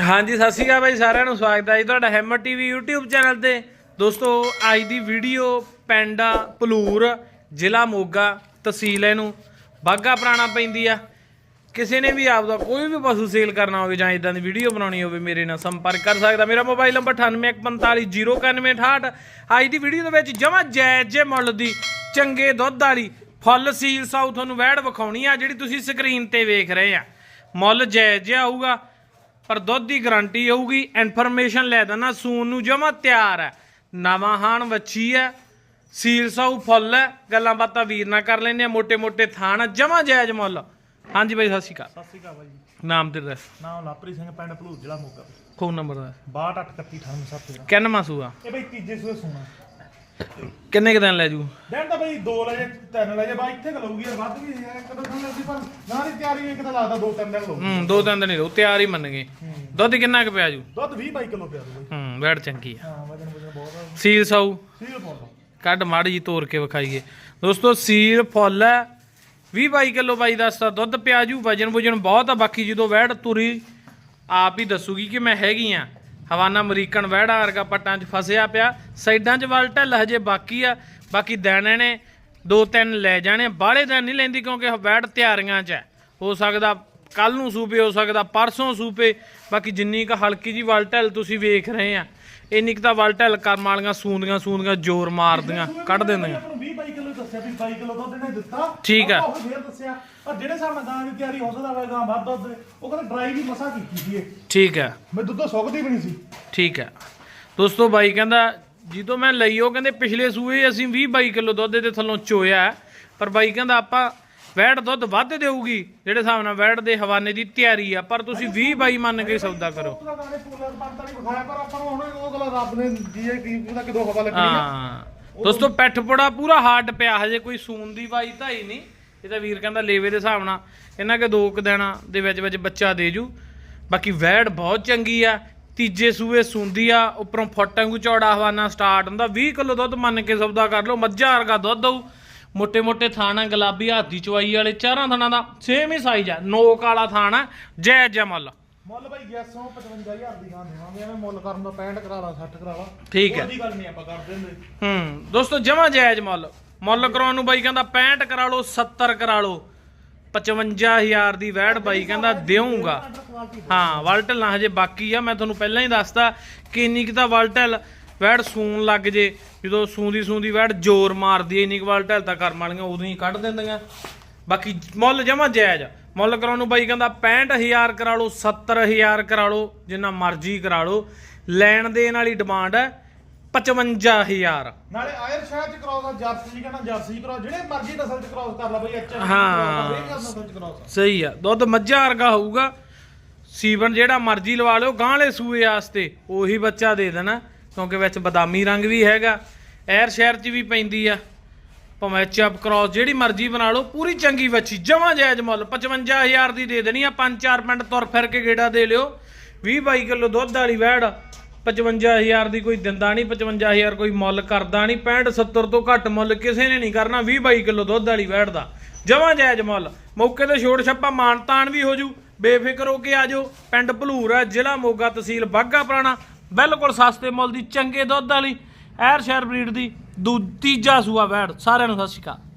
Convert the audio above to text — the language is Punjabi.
ਹਾਂਜੀ, ਸਤਿ ਸ਼੍ਰੀ ਅਕਾਲ ਬਾਈ, ਸਾਰਿਆਂ ਨੂੰ ਸਵਾਗਤ ਹੈ ਜੀ ਤੁਹਾਡਾ ਹੈਮਰ ਟੀਵੀ YouTube ਚੈਨਲ ਤੇ। ਦੋਸਤੋ, ਅੱਜ ਦੀ ਵੀਡੀਓ ਪੈਂਡਾ ਪਲੂਰ ਜ਼ਿਲ੍ਹਾ ਮੋਗਾ ਤਹਿਸੀਲ ਇਹਨੂੰ। ਬਾਗਾ ਪੁਰਾਣਾ ਪੈਂਦੀ ਆ। ਕਿਸੇ ਨੇ ਵੀ ਆਪਦਾ ਕੋਈ ਵੀ ਪਸ਼ੂ ਸੇਲ ਕਰਨਾ ਹੋਵੇ ਜਾਂ ਇਦਾਂ ਦੀ ਵੀਡੀਓ ਬਣਾਉਣੀ ਹੋਵੇ, ਮੇਰੇ ਨਾਲ ਸੰਪਰਕ ਕਰ ਸਕਦਾ। ਮੇਰਾ ਮੋਬਾਈਲ ਨੰਬਰ 9815409168 ਅੱਜ ਦੀ ਵੀਡੀਓ ਦੇ ਵਿੱਚ ਜਮਾ ਜਾਇਜ਼ ਜੇ ਮੁੱਲ ਦੀ, ਚੰਗੇ ਦੁੱਧ ਵਾਲੀ, ਫੁੱਲ ਸੀਲ ਸਾਊ ਤੁਹਾਨੂੰ ਵੈੜ ਵਿਖਾਉਣੀ ਆ, ਜਿਹੜੀ ਤੁਸੀਂ ਸਕਰੀਨ ਤੇ ਵੇਖ ਰਹੇ ਆ। ਮੁੱਲ ਜੈ ਜਿਹਾ ਆਊਗਾ ਪਰ ਦੁੱਧ ਦੀ ਗਾਰੰਟੀ ਹੋਊਗੀ ਇਨਫੋਰਮੇਸ਼ਨ ਲੈ ਦੇਣਾ ਸੂਨ ਨੂੰ ਜਮਾ ਤਿਆਰ ਹੈ। ਨਵਾਂ ਹਾਣ ਵੱਛੀ ਹੈ ਸੀਲ ਸਾਊ ਫੁੱਲ ਹੈ ਗੱਲਾਂ ਬਾਤਾਂ ਵੀਰ ਨਾਲ ਕਰ ਲੈਨੇ ਆ ਮੋਟੇ ਮੋਟੇ ਥਾਣ ਜਮਾ ਜਾਇਜ਼ ਮੁੱਲ। ਹਾਂਜੀ ਬਾਈ ਸਤਿ ਸ਼੍ਰੀ ਅਕਾਲ। ਸਤਿ ਸ਼੍ਰੀ ਅਕਾਲ ਬਾਈ ਨਾਮ ਤੇ ਐਡਰੈਸ ਨਾਮ ਲਾਪਰੀ ਸਿੰਘ ਪਿੰਡ ਭਲੂਰ ਜ਼ਿਲ੍ਹਾ ਮੋਗਾ। ਫੋਨ ਨੰਬਰ ਦਾ 62813897 ਕਿੰਨਵਾਂ ਸੂਆ? ਇਹ ਬਾਈ ਤੀਜੇ ਸੂਏ ਸੂਣਾ। ਕਿੰਨੇ ਕੁ ਦਿਨ ਲੈ ਜੂ? ਦਿਨ ਤਾਂ ਬਈ ਦੋ ਲੈ ਜੇ ਤਿੰਨ ਲੈ ਜੇ ਬਾਈ ਇੱਥੇ ਕਲੂਗੀ ਯਾਰ ਵੱਧ ਵੀ ਯਾਰ ਇੱਕ ਦੋ ਦਿਨ ਲੱਗਦੀ ਪਰ ਨਾ ਦੀ ਤਿਆਰੀ ਇੱਕ ਤਾਂ ਲੱਗਦਾ ਦੋ ਤਿੰਨ ਦਿਨ ਲਊ ਹੂੰ ਦੋ ਦਿਨ ਤਾਂ ਨਹੀਂ ਰਹੂ ਤਿਆਰ ਹੀ ਮੰਨ ਗਏ ਦੁੱਧ ਕਿੰਨਾ ਕੁ ਪਿਆ ਜੂ? ਦੁੱਧ 20 22 ਕਿਲੋ ਪਿਆ ਦੂ ਬਈ। ਹੂੰ ਵੈੜ ਚੰਗੀ ਆ। ਹਾਂ ਵਜਨ ਵਜਨ ਬਹੁਤ ਆ। ਸੀਲ ਸਾਊ? ਸੀਲ ਪਾਉਂਦਾ ਕੱਢ ਮਾੜੀ ਜੀ ਤੋੜ ਕੇ ਵਿਖਾਈਏ। ਦੋਸਤੋ ਸੀਲ ਫੁੱਲ ਹੈ 20 22 ਕਿਲੋ ਬਾਈ ਦੱਸਦਾ ਦੁੱਧ ਪਿਆਜੂ ਵਜਨ ਵਜਨ ਬਹੁਤ ਆ। ਬਾਕੀ ਜਦੋਂ ਵੈੜ ਤੁਰੀ ਆਪ ਹੀ ਦੱਸੂਗੀ ਕਿ ਮੈਂ ਹੈਗੀ ਆ। ਹਵਾਨਾ ਅਮਰੀਕਨ ਵੈੜਾ ਵਰਗਾ ਪੱਟਾਂ 'ਚ ਫਸਿਆ ਪਿਆ। ਸਾਈਡਾਂ 'ਚ ਵੱਲ ਢਿੱਲ ਹਜੇ ਬਾਕੀ ਆ ਬਾਕੀ ਦੇਣੇ ਨੇ ਦੋ ਤਿੰਨ ਲੈ ਜਾਣੇ ਬਾਹਲੇ ਦਿਨ ਨਹੀਂ ਲੈਂਦੀ ਕਿਉਂਕਿ ਵੈੜ ਤਿਆਰੀਆਂ 'ਚ ਹੈ। ਹੋ ਸਕਦਾ ਕੱਲ ਨੂੰ ਸੂਪੇ ਹੋ ਸਕਦਾ ਪਰਸੋਂ ਸੂਪੇ ਬਾਕੀ ਜਿੰਨੀ ਕ ਹਲਕੀ ਜੀ ਵੱਲ ਢਿੱਲ ਤੁਸੀਂ ਵੇਖ ਰਹੇ ਆ ਇੰਨੀ ਕੁ ਤਾਂ ਵੱਲ ਢਿੱਲ ਕਰਮ ਵਾਲੀਆਂ ਸੂੰਦੀਆਂ ਸੂੰਦੀਆਂ ਜ਼ੋਰ ਮਾਰਦੀਆਂ ਕੱਢ ਦਿੰਦੀਆਂ। ਆਪਾਂ ਨੂੰ 20 22 ਕਿਲੋ ਦੱਸਿਆ ਵੀ 22 ਕਿਲੋ ਦੁੱਧ ਇਹਨੇ ਦਿੱਤਾ। ਠੀਕ ਆ। ਆਪਾਂ ਉਹ ਫੇਰ ਦੱਸਿਆ ਪਰ ਜਿਹੜੇ ਹਿਸਾਬ ਨਾਲ ਗਾਂ ਦੀ ਤਿਆਰੀ ਹੋ ਸਕਦਾ ਵਾ ਗਾਂ ਵੱਧ ਦੁੱਧ ਦੇ, ਉਹ ਕਹਿੰਦਾ ਡਰਾਈ ਵੀ ਮਸਾ ਕੀਤੀ ਸੀ ਇਹ। ਠੀਕ ਹੈ ਮੈਂ ਦੁੱਧ ਸੁੱਕਦੀ ਵੀ ਨਹੀਂ ਸੀ। ਠੀਕ ਹੈ ਦੋਸਤੋ ਬਾਈ ਕਹਿੰਦਾ ਜਦੋਂ ਮੈਂ ਲਈ, ਉਹ ਕਹਿੰਦੇ ਪਿਛਲੇ ਸੂਏ ਅਸੀਂ 20 22 ਕਿਲੋ ਦੁੱਧ ਦੇ ਥੱਲੋਂ ਚੋਇਆ। ਪਰ ਬਾਈ ਕਹਿੰਦਾ ਆਪਾਂ ਵੈੜ ਦੁੱਧ ਵੱਧ ਦੇਊਗੀ, ਜਿਹੜੇ ਹਿਸਾਬ ਨਾਲ ਵੈੜ ਦੇ ਹਵਾਨੇ ਦੀ ਤਿਆਰੀ ਆ। ਪਰ ਤੁਸੀਂ 20 22 ਮੰਨ ਕੇ ਸੌਦਾ ਕਰੋ। ਹਾਂ। ਦੋਸਤੋ, ਪੈਠ ਪੜਾ ਪੂਰਾ ਹਾਰਡ ਪਿਆ, ਹਜੇ ਕੋਈ ਸੂਨ ਦੀ ਬਾਈ ਤਾਂ ਹੀ ਨਹੀਂ। ਇਹ ਤਾਂ ਵੀਰ ਕਹਿੰਦਾ ਲੇਵੇ ਦੇ ਹਿਸਾਬ ਨਾਲ, ਇਹਨਾਂ ਕੇ ਦੋ ਕੁ ਦਿਨਾਂ ਦੇ ਵਿੱਚ ਵਿੱਚ ਬੱਚਾ ਦੇ ਜੂ। ਬਾਕੀ ਵੈੜ ਬਹੁਤ ਚੰਗੀ ਆ। ਤੀਜੇ ਸੂਏ ਸੁੰਦੀ ਆ ਉੱਪਰੋਂ ਫੋਟਾਂਗੂ ਚੌੜਾ ਹਵਾਨਾ ਸਟਾਰਟ ਹੁੰਦਾ। 20 ਕਿਲੋ ਦੁੱਧ ਮੰਨ ਕੇ ਸੌਦਾ ਕਰ ਲਓ ਮੱਝਾਂ ਵਰਗਾ ਦੁੱਧ ਆਊ ਮੋٹے ਮੋٹے ਥਾਣਾ ਗੁਲਾਬੀ ਹਾਥੀ ਚਵਾਈ ਵਾਲੇ ਚਾਰਾਂ ਥਾਣਾ ਦਾ ਸੇਮ ਹੀ ਸਾਈਜ਼ ਆ। ਨੋਕ ਵਾਲਾ ਥਾਣਾ ਜੈ ਜਮਲ ਮੁੱਲ। ਬਾਈ 1155 ਦੀ ਗਾਂ ਦੇਵਾਂਗੇ ਐਵੇਂ ਮੁੱਲ ਕਰਨ ਦਾ 65 ਕਰਾ ਲਾ 60 ਕਰਾ ਲਾ। ਠੀਕ ਹੈ। ਉਹਦੀ ਗੱਲ ਨਹੀਂ ਆਪਾਂ ਕਰਦੇ ਹੁੰਦੇ ਹੂੰ ਦੋਸਤੋ ਜਮਾ ਜਾਇਜ਼ ਮੱਲ। ਮੁੱਲ ਕਰਾਉਣ ਨੂੰ ਬਾਈ ਕਹਿੰਦਾ 65 ਕਰਾ ਲਓ 70 ਕਰਾ ਲਓ। 55000 ਦੀ ਵੈੜ ਬਾਈ ਕਹਿੰਦਾ ਦੇਊਂਗਾ ਹਾਂ ਵਲਟਲ ਨਾ ਹਜੇ ਬਾਕੀ ਆ ਮੈਂ ਤੁਹਾਨੂੰ ਪਹਿਲਾਂ ਹੀ ਦੱਸਤਾ ਕਿ ਇੰਨੀ ਕਿ ਤਾਂ ਵਲਟਲ ਵੈੜ ਸੂਣ ਲੱਗ ਜੇ ਜਦੋਂ ਸੂੰਦੀ ਸੂੰਦੀ ਵੈੜ ਜ਼ੋਰ ਮਾਰਦੀ ਐ ਇੰਨੀ ਕੁ ਵਲਟਲ ਤਾਂ ਕਰਮ ਵਾਲੀਆਂ ਉਦੋਂ ਹੀ ਕੱਢ ਦਿੰਦੀਆਂ ਬਾਕੀ ਮੁੱਲ ਜਮਾ ਜਾਇਜ਼। ਮੁੱਲ ਕਰਾਉਣ ਨੂੰ ਬਾਈ ਕਹਿੰਦਾ 65000 ਕਰਾ ਲਓ 70000 ਕਰਾ ਲਓ ਜਿੰਨਾ ਮਰਜ਼ੀ ਕਰਾ ਲਓ ਲੈਣ ਦੇਣ ਵਾਲੀ ਡਿਮਾਂਡ ਹੈ 55000 ਨਾਲੇ ਆਇਰ ਸ਼ਾਹ ਚ ਕਰਾਉਸ ਆ ਜਰਸੀ ਕਹਿੰਦਾ ਜਰਸੀ ਕਰਾਉ ਜਿਹੜੇ ਮਰਜ਼ੀ ਨਸਲ ਚ ਕਰਾਉਸ ਕਰ ਲਾ ਬਈ ਐਚ ਹਾਂ। ਹਰੇਕ ਸਹੀ ਆ, ਦੁੱਧ ਮੱਝਾਂ ਵਰਗਾ ਹੋਊਗਾ। ਸੀਵਨ ਜਿਹੜਾ ਮਰਜ਼ੀ ਲਵਾ ਲਿਓ ਗਾਂਲੇ ਸੂਏ ਵਾਸਤੇ, ਉਹੀ ਬੱਚਾ ਦੇ ਦੇਣਾ, ਕਿਉਂਕਿ ਵਿੱਚ ਬਦਾਮੀ ਰੰਗ ਵੀ ਹੈਗਾ। ਐਰ ਸ਼ਹਿਰ 'ਚ ਵੀ ਪੈਂਦੀ ਆ। ਭਾਵੇਂ ਚੱਪ ਕ੍ਰਾਸ ਜਿਹੜੀ ਮਰਜ਼ੀ ਬਣਾ ਲਓ, ਪੂਰੀ ਚੰਗੀ ਵੱਛੀ ਜਮਾਂ ਜਾਇਜ਼ ਮੁੱਲ 55000 ਦੀ ਦੇ ਦੇਣੀ ਆ 5-4 ਮਿੰਟ ਤੁਰ ਫਿਰ ਕੇ ਗੇੜਾ ਦੇ ਲਿਓ। 20-22 ਕਿਲੋ ਦੁੱਧ ਵਾਲੀ ਵੈੜ 55000 ਦੀ ਕੋਈ ਦਿੰਦਾ ਨਹੀਂ 55000 ਕੋਈ ਮੁੱਲ ਕਰਦਾ ਨਹੀਂ 65 70 ਤੋਂ ਘੱਟ ਮੁੱਲ ਕਿਸੇ ਨੇ ਨਹੀਂ ਕਰਨਾ 20-22 ਕਿਲੋ ਦੁੱਧ ਵਾਲੀ ਵੈੜ ਦਾ, ਜਮਾਂ ਜਾਇਜ਼ ਮੁੱਲ। ਮੌਕੇ ਤੇ ਛੋੜ ਛੱਪਾ ਮਾਨਤਾਨ ਵੀ ਹੋ ਜੂ। ਬੇਫਿਕਰ ਹੋ ਕੇ ਆ ਜਾਓ। ਪਿੰਡ ਭਲੂਰ ਹੈ, ਜ਼ਿਲ੍ਹਾ ਮੋਗਾ ਤਹਿਸੀਲ ਬਾਗਾ ਪੁਰਾਣਾ। ਬਿਲਕੁਲ ਸਸਤੇ ਮੁੱਲ ਦੀ ਚੰਗੇ ਦੁੱਧ ਵਾਲੀ ਐਰ ਸ਼ਹਿਰ ਬਰੀਡ ਦੀ ਦੂ ਤੀਜਾ ਸੂਆ ਵੈੜ। ਸਾਰਿਆਂ ਨੂੰ ਸਤਿ ਸ਼੍ਰੀ ਅਕਾਲ।